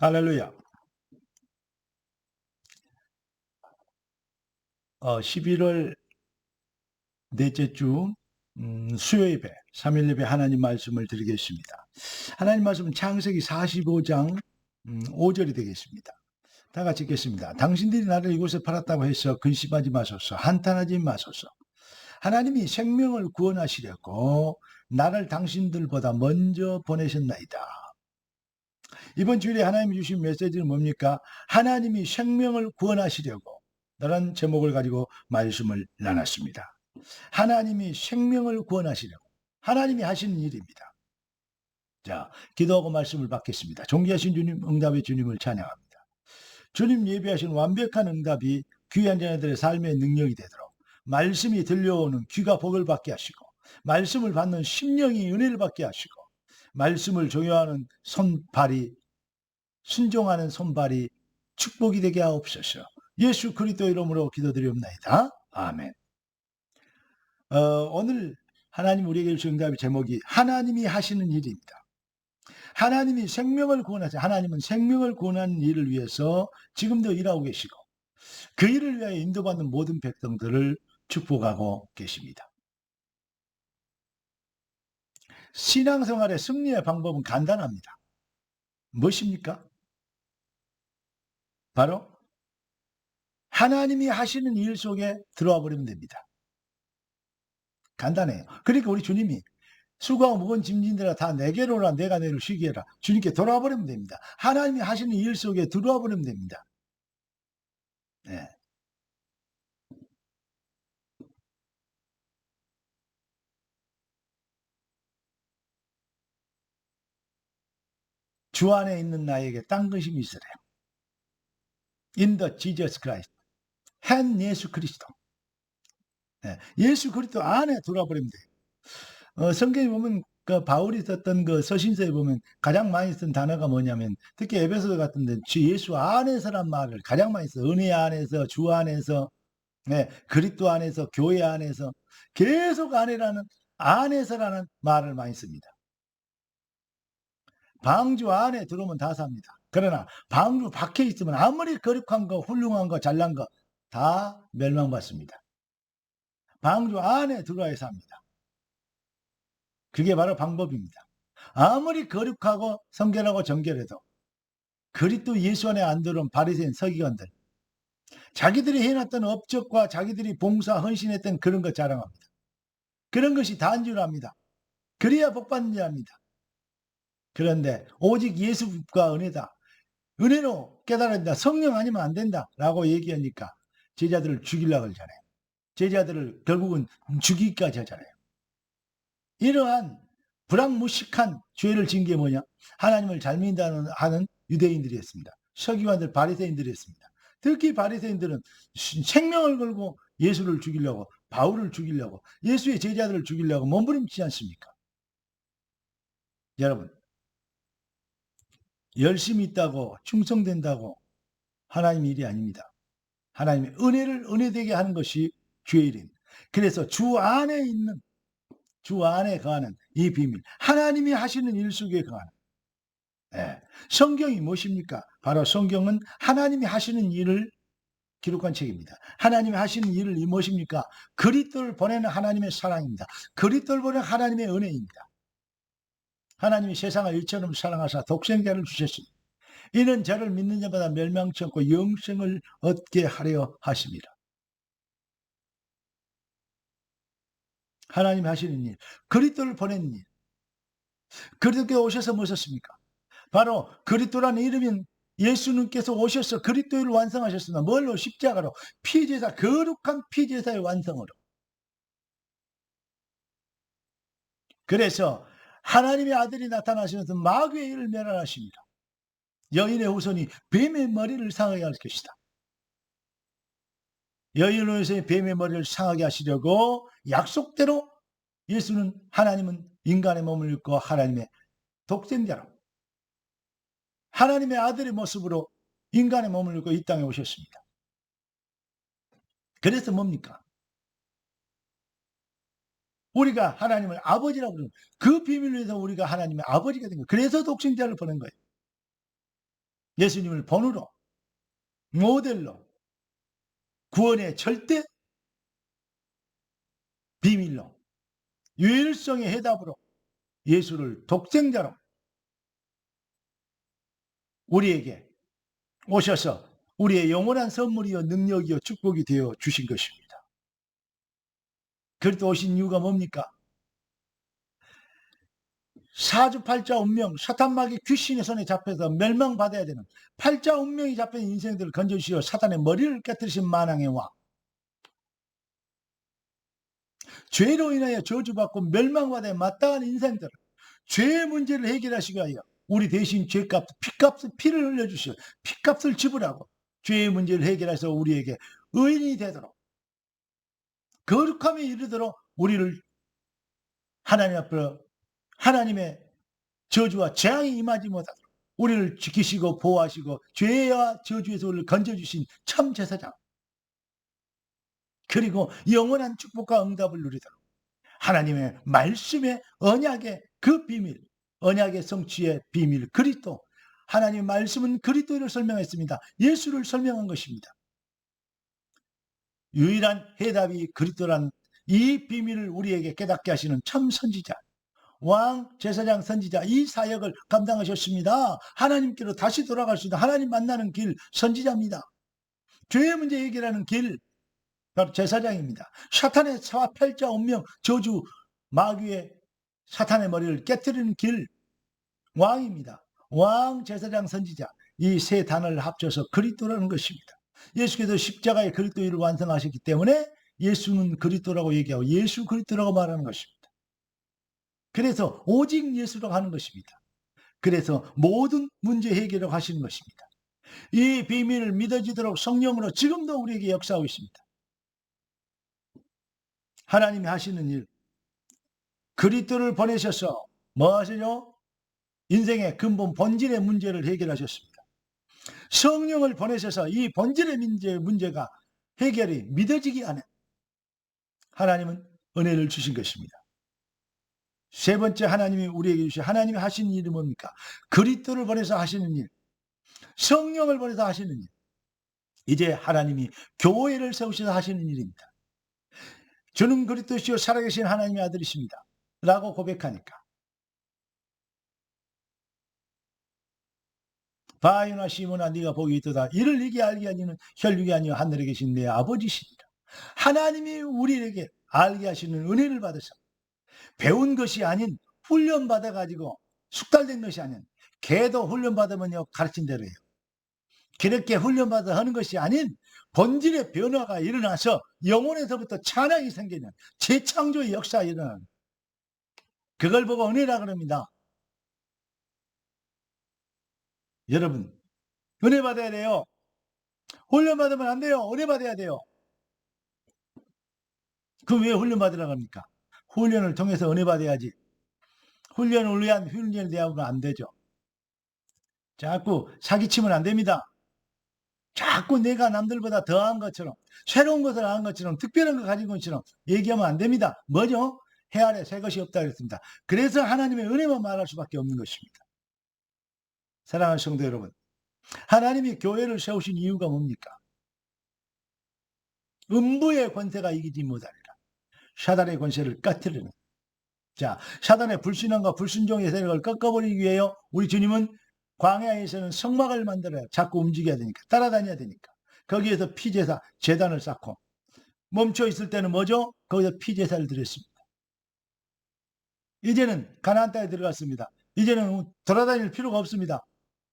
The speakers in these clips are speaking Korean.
할렐루야. 어, 11월 넷째 주 음, 수요 예배, 3일 예배 하나님 말씀을 드리겠습니다. 하나님 말씀은 창세기 45장 음, 5절이 되겠습니다. 다 같이 읽겠습니다. 당신들이 나를 이곳에 팔았다고 해서 근심하지 마소서, 한탄하지 마소서. 하나님이 생명을 구원하시려고 나를 당신들보다 먼저 보내셨나이다. 이번 주일에 하나님이 주신 메시지는 뭡니까? 하나님이 생명을 구원하시려고 라는 제목을 가지고 말씀을 나눴습니다. 하나님이 생명을 구원하시려고 하나님이 하시는 일입니다. 자, 기도하고 말씀을 받겠습니다. 존귀하신 주님, 응답의 주님을 찬양합니다. 주님 예비하신 완벽한 응답이 귀한 자녀들의 삶의 능력이 되도록 말씀이 들려오는 귀가 복을 받게 하시고 말씀을 받는 심령이 은혜를 받게 하시고 말씀을 조여하는 손발이 순종하는 손발이 축복이 되게 하옵소서. 예수 그리스도 이름으로 기도드리옵나이다. 아멘. 어, 오늘 하나님 우리에게 주신 응답의 제목이 하나님이 하시는 일입니다. 하나님이 생명을 구원하세요. 하나님은 생명을 구원하는 일을 위해서 지금도 일하고 계시고 그 일을 위하여 인도받는 모든 백성들을 축복하고 계십니다. 신앙생활의 승리의 방법은 간단합니다. 무엇입니까? 바로 하나님이 하시는 일 속에 들어와 버리면 됩니다. 간단해요. 그러니까 우리 주님이 수고하고 무거운 짐진들아 다 내게로 오라 내가 너를 쉬게 해라. 주님께 돌아와 버리면 됩니다. 하나님이 하시는 일 속에 들어와 버리면 됩니다. 네. 주 안에 있는 나에게 딴 것이 있으래요. In the Jesus Christ. 한 예수 그리스도. 네. 예수 그리스도 안에 돌아버리면 돼요. 어, 성경에 보면 그 바울이 썼던 그 서신서에 보면 가장 많이 쓴 단어가 뭐냐면 특히 에베소 같은 데 주 예수 안에서란 말을 가장 많이 써. 은혜 안에서 주 안에서 네, 그리스도 안에서 교회 안에서 계속 안에라는 안에서라는 말을 많이 씁니다. 방주 안에 들어오면 다 삽니다. 그러나 방주 밖에 있으면 아무리 거룩한 거, 훌륭한 거, 잘난 거 다 멸망받습니다. 방주 안에 들어와야 삽니다. 그게 바로 방법입니다. 아무리 거룩하고 성결하고 정결해도 그리스도 예수 안에 안 들어온 바리새인 서기관들 자기들이 해놨던 업적과 자기들이 봉사 헌신했던 그런 것 자랑합니다. 그런 것이 압니다. 그래야 복받는 줄 압니다. 그런데 오직 예수가 은혜다. 은혜로 깨달아야 된다. 성령 아니면 안 된다. 라고 얘기하니까 제자들을 죽이려고 하잖아요. 제자들을 결국은 죽이기까지 하잖아요. 이러한 불합무식한 죄를 진 게 뭐냐? 하나님을 잘 믿는다는 하는 유대인들이었습니다. 서기관들 바리새인들이었습니다. 특히 바리새인들은 생명을 걸고 예수를 죽이려고 바울을 죽이려고 예수의 제자들을 죽이려고 몸부림치지 않습니까? 여러분 열심히 있다고 충성된다고 하나님 일이 아닙니다. 하나님의 은혜를 은혜되게 하는 것이 주의 일인. 그래서 주 안에 있는 주 안에 거하는 이 비밀 하나님이 하시는 일 속에 거하는 예. 성경이 무엇입니까? 바로 성경은 하나님이 하시는 일을 기록한 책입니다. 하나님이 하시는 일을 무엇입니까? 그리스도를 보내는 하나님의 사랑입니다. 그리스도를 보내는 하나님의 은혜입니다. 하나님이 세상을 일처럼 사랑하사 독생자를 주셨습니다. 이는 저를 믿는 자마다 멸망치 않고 영생을 얻게 하려 하십니다. 하나님이 하시는 일, 그리스도를 보내는 일. 그리스도께 오셔서 무엇습니까 바로 그리스도라는 이름인 예수님께서 오셔서 그리스도를 완성하셨습니다. 뭘로? 십자가로. 피제사, 거룩한 피제사의 완성으로. 그래서 하나님의 아들이 나타나시면서 마귀의 일을 멸하십니다. 여인의 후손이 뱀의 머리를 상하게 할 것이다. 여인의 후손이 뱀의 머리를 상하게 하시려고 약속대로 예수는 하나님은 인간의 몸을 입고 하나님의 독생자로 하나님의 아들의 모습으로 인간의 몸을 입고 이 땅에 오셨습니다. 그래서 뭡니까? 우리가 하나님을 아버지라고 그러는 그 비밀로 해서 우리가 하나님의 아버지가 된 거예요. 그래서 독생자를 보낸 거예요. 예수님을 본으로 모델로 구원의 절대 비밀로 유일성의 해답으로 예수를 독생자로 우리에게 오셔서 우리의 영원한 선물이요 능력이요 축복이 되어 주신 것입니다. 그리고 오신 이유가 뭡니까? 사주팔자 운명, 사탄마귀 귀신의 손에 잡혀서 멸망받아야 되는 팔자 운명이 잡힌 인생들을 건져주시어 사탄의 머리를 깨뜨리신 만왕의 왕. 죄로 인하여 저주받고 멸망받아 마땅한 인생들, 죄의 문제를 해결하시기 위하여 우리 대신 죄값, 피값을 피를 흘려주시어 피값을 지불하고 죄의 문제를 해결해서 우리에게 의인이 되도록 거룩함에 이르도록 우리를 하나님 앞으로 하나님의 저주와 재앙이 임하지 못하도록 우리를 지키시고 보호하시고 죄와 저주에서 우리를 건져주신 참 제사장 그리고 영원한 축복과 응답을 누리도록 하나님의 말씀의 언약의 그 비밀 언약의 성취의 비밀 그리스도 하나님의 말씀은 그리스도를 설명했습니다. 예수를 설명한 것입니다. 유일한 해답이 그리스도란 이 비밀을 우리에게 깨닫게 하시는 참 선지자 왕, 제사장, 선지자 이 사역을 감당하셨습니다. 하나님께로 다시 돌아갈 수 있는 하나님 만나는 길 선지자입니다. 죄의 문제 해결하는 길 바로 제사장입니다. 사탄의 사와 팔자 운명 저주 마귀의 사탄의 머리를 깨뜨리는 길 왕입니다. 왕, 제사장, 선지자 이 세 단어를 합쳐서 그리스도라는 것입니다. 예수께서 십자가의 그리스도 일을 완성하셨기 때문에 예수는 그리스도라고 얘기하고 예수 그리스도라고 말하는 것입니다. 그래서 오직 예수라고 하는 것입니다. 그래서 모든 문제 해결을 하시는 것입니다. 이 비밀을 믿어지도록 성령으로 지금도 우리에게 역사하고 있습니다. 하나님이 하시는 일, 그리스도를 보내셔서 뭐 하시죠? 인생의 근본 본질의 문제를 해결하셨습니다. 성령을 보내셔서 이 본질의 문제, 문제가 해결이 믿어지기 안에 하나님은 은혜를 주신 것입니다. 세 번째 하나님이 우리에게 주신 하나님이 하신 일이 뭡니까? 그리스도를 보내서 하시는 일, 성령을 보내서 하시는 일. 이제 하나님이 교회를 세우셔서 하시는 일입니다. 저는 그리스도시요 살아계신 하나님의 아들이십니다. 라고 고백하니까 바요나 시몬아 네가 복이 있도다. 이를 이게 알게 하니는 혈육이 아니요 하늘에 계신 내 아버지시니라. 하나님이 우리에게 알게 하시는 은혜를 받으셔 배운 것이 아닌 훈련 받아 가지고 숙달된 것이 아닌 개도 훈련 받으면요 가르친 대로 해요. 그렇게 훈련 받아 하는 것이 아닌 본질의 변화가 일어나서 영혼에서부터 찬양이 생기는 재창조의 역사가 일어나는 그걸 보고 은혜라 그럽니다. 여러분, 은혜 받아야 돼요. 훈련 받으면 안 돼요. 은혜 받아야 돼요. 그럼 왜 훈련 받으라고 합니까? 훈련을 통해서 은혜 받아야지. 훈련을 위한 훈련을 대하면 안 되죠. 자꾸 사기치면 안 됩니다. 자꾸 내가 남들보다 더한 것처럼, 새로운 것을 아는 것처럼, 특별한 걸 가진 것처럼 얘기하면 안 됩니다. 뭐죠? 해 아래 새 것이 없다 그랬습니다. 그래서 하나님의 은혜만 말할 수밖에 없는 것입니다. 사랑하는 성도 여러분, 하나님이 교회를 세우신 이유가 뭡니까? 음부의 권세가 이기지 못하리라. 사단의 권세를 까뜨리는. 자, 사단의 불신앙과 불순종의 세력을 꺾어버리기 위하여 우리 주님은 광야에서는 성막을 만들어야 자꾸 움직여야 되니까 따라다녀야 되니까 거기에서 피제사 재단을 쌓고 멈춰 있을 때는 뭐죠? 거기서 피제사를 드렸습니다. 이제는 가나안 땅에 들어갔습니다. 이제는 돌아다닐 필요가 없습니다.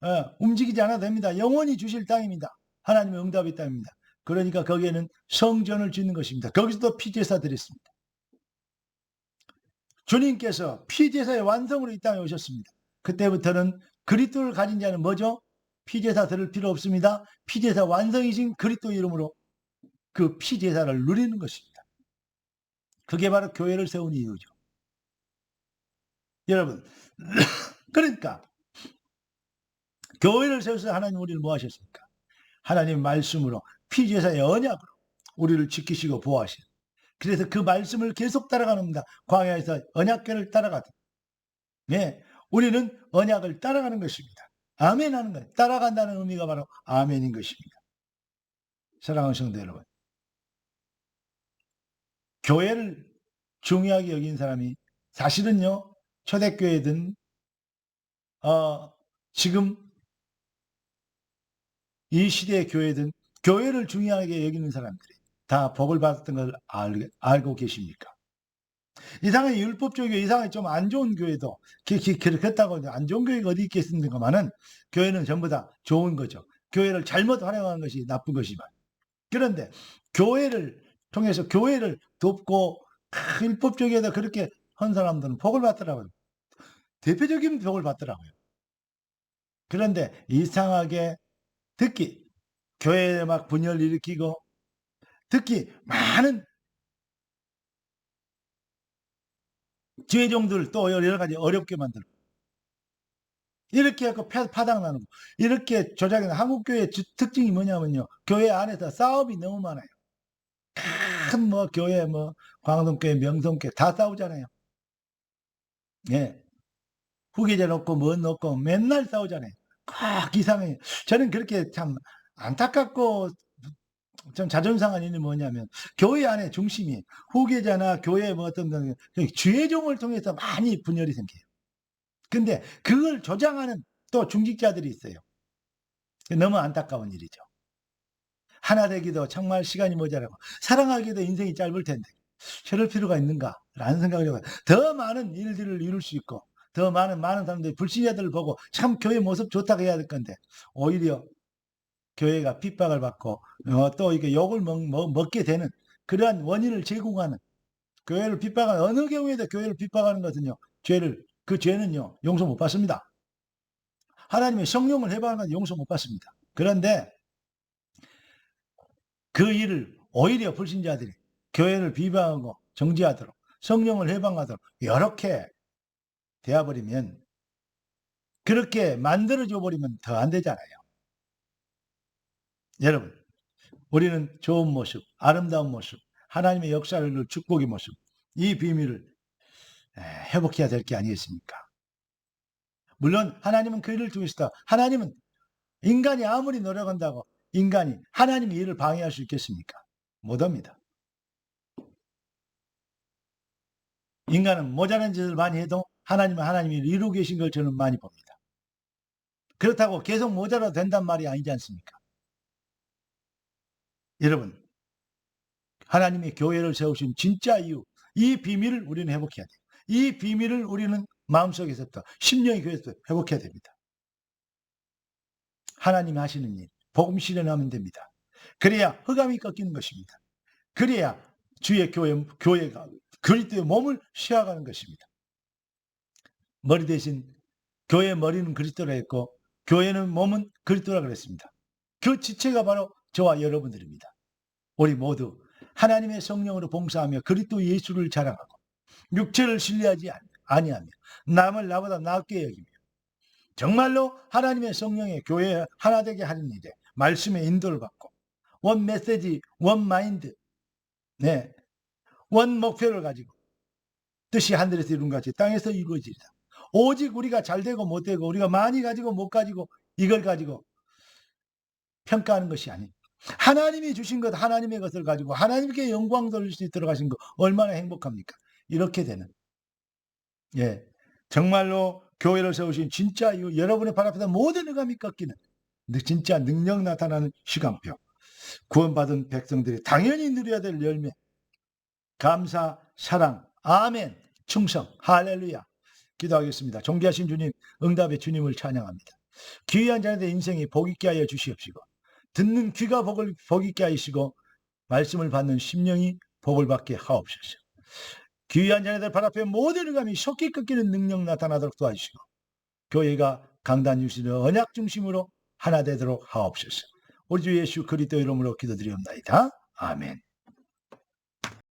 어, 움직이지 않아도 됩니다. 영원히 주실 땅입니다. 하나님의 응답의 땅입니다. 그러니까 거기에는 성전을 짓는 것입니다. 거기서도 피제사 드렸습니다. 주님께서 피제사의 완성으로 이 땅에 오셨습니다. 그때부터는 그리스도를 가진 자는 뭐죠? 피제사 들을 필요 없습니다. 피제사 완성이신 그리스도 이름으로 그 피제사를 누리는 것입니다. 그게 바로 교회를 세운 이유죠. 여러분, 그러니까 교회를 세워서 하나님 우리를 뭐 하셨습니까? 하나님 말씀으로 피제사의 언약으로 우리를 지키시고 보호하시는 그래서 그 말씀을 계속 따라가는 겁니다 광야에서 언약궤를 따라가듯. 네, 우리는 언약을 따라가는 것입니다. 아멘 하는 거예요. 따라간다는 의미가 바로 아멘인 것입니다. 사랑하는 성도 여러분. 교회를 중요하게 여긴 사람이 사실은요, 초대교회든, 어, 지금 이 시대의 교회든 교회를 중요하게 여기는 사람들이 다 복을 받았던 걸 알, 알고 계십니까? 이상하게 율법적이고 이상하게 좀안 좋은 교회도 그렇다고 안 좋은 교회가 어디 있겠습니까만은 교회는 전부 다 좋은 거죠. 교회를 잘못 활용한 것이 나쁜 것이지만 그런데 교회를 통해서 교회를 돕고 크, 율법적이다 그렇게 한 사람들은 복을 받더라고요. 대표적인 복을 받더라고요. 그런데 이상하게 특히 교회에 막 분열 일으키고 특히 많은 죄종들 또 여러 가지 어렵게 만들고 이렇게 해서 파당 나누고 이렇게 조작하는 한국교회 특징이 뭐냐면요. 교회 안에서 싸움이 너무 많아요. 큰 뭐 교회 뭐 광동교회 명성교회 다 싸우잖아요. 예. 후계자 놓고 뭐 놓고 맨날 싸우잖아요 꼭 이상해요 저는 그렇게 참 안타깝고 좀 자존상 한 일이 뭐냐면 교회 안에 중심이 후계자나 교회 뭐 어떤 그 주의종을 통해서 많이 분열이 생겨요. 근데 그걸 조장하는 또 중직자들이 있어요. 너무 안타까운 일이죠. 하나 되기도 정말 시간이 모자라고 사랑하기도 인생이 짧을 텐데 저럴 필요가 있는가라는 생각을 해봐요. 더 많은 일들을 이룰 수 있고 더 많은 많은 사람들이 불신자들을 보고 참 교회 모습 좋다고 해야 될 건데 오히려 교회가 핍박을 받고 어, 또 이게 욕을 먹, 먹, 게 되는 그러한 원인을 제공하는 교회를 핍박하는 어느 경우에도 교회를 핍박하는 것은요 죄를 그 죄는요 용서 못 받습니다. 하나님의 성령을 해방하는 건 용서 못 받습니다. 그런데 그 일을 오히려 불신자들이 교회를 비방하고 정지하도록 성령을 해방하도록 이렇게 되어버리면 그렇게 만들어줘 버리면 더 안 되잖아요. 여러분, 우리는 좋은 모습, 아름다운 모습, 하나님의 역사를 축복의 모습, 이 비밀을 회복해야 될 게 아니겠습니까? 물론 하나님은 그 일을 통해서 하나님은 인간이 아무리 노력한다고 인간이 하나님의 일을 방해할 수 있겠습니까? 못합니다. 인간은 모자란 짓을 많이 해도 하나님은 하나님이 이루고 계신 걸 저는 많이 봅니다. 그렇다고 계속 모자라도 된단 말이 아니지 않습니까? 여러분, 하나님의 교회를 세우신 진짜 이유, 이 비밀을 우리는 회복해야 돼요. 이 비밀을 우리는 마음속에서부터, 심령의 교회에서 회복해야 됩니다. 하나님이 하시는 일, 복음 실현하면 됩니다. 그래야 흑암이 꺾이는 것입니다. 그래야 주의 교회, 교회가 그리스도의 몸을 쉬어가는 것입니다. 머리 대신 교회 머리는 그리스도라 했고 교회는 몸은 그리스도라 그랬습니다. 그 지체가 바로 저와 여러분들입니다. 우리 모두 하나님의 성령으로 봉사하며 그리스도 예수를 자랑하고 육체를 신뢰하지 아니하며 남을 나보다 낫게 여기며 정말로 하나님의 성령의 교회 하나 되게 하는 일에 말씀의 인도를 받고 원 메시지, 원 마인드, 네, 원 목표를 가지고 뜻이 하늘에서 이룬 같이 땅에서 이루어지리다. 오직 우리가 잘 되고 못 되고 우리가 많이 가지고 못 가지고 이걸 가지고 평가하는 것이 아닙니다. 하나님이 주신 것, 하나님의 것을 가지고 하나님께 영광 돌릴 수 있도록 하신 것 얼마나 행복합니까? 이렇게 되는. 예. 정말로 교회를 세우신 진짜 이유, 여러분의 발 앞에다 모든 의감이 꺾이는 진짜 능력 나타나는 시간표. 구원받은 백성들이 당연히 누려야 될 열매. 감사, 사랑, 아멘, 충성, 할렐루야. 기도하겠습니다. 존귀하신 주님, 응답의 주님을 찬양합니다. 귀한 자녀들 인생이 복 있게 하여 주시옵시고 듣는 귀가 복을 복 있게 하시고 말씀을 받는 심령이 복을 받게 하옵소서. 귀한 자녀들 발 앞에 모든 감이 속히 꺾이는 능력 나타나도록 도와주시고 교회가 강단 유신의 언약 중심으로 하나 되도록 하옵소서. 우리 주 예수 그리스도 이름으로 기도드리옵나이다. 아멘.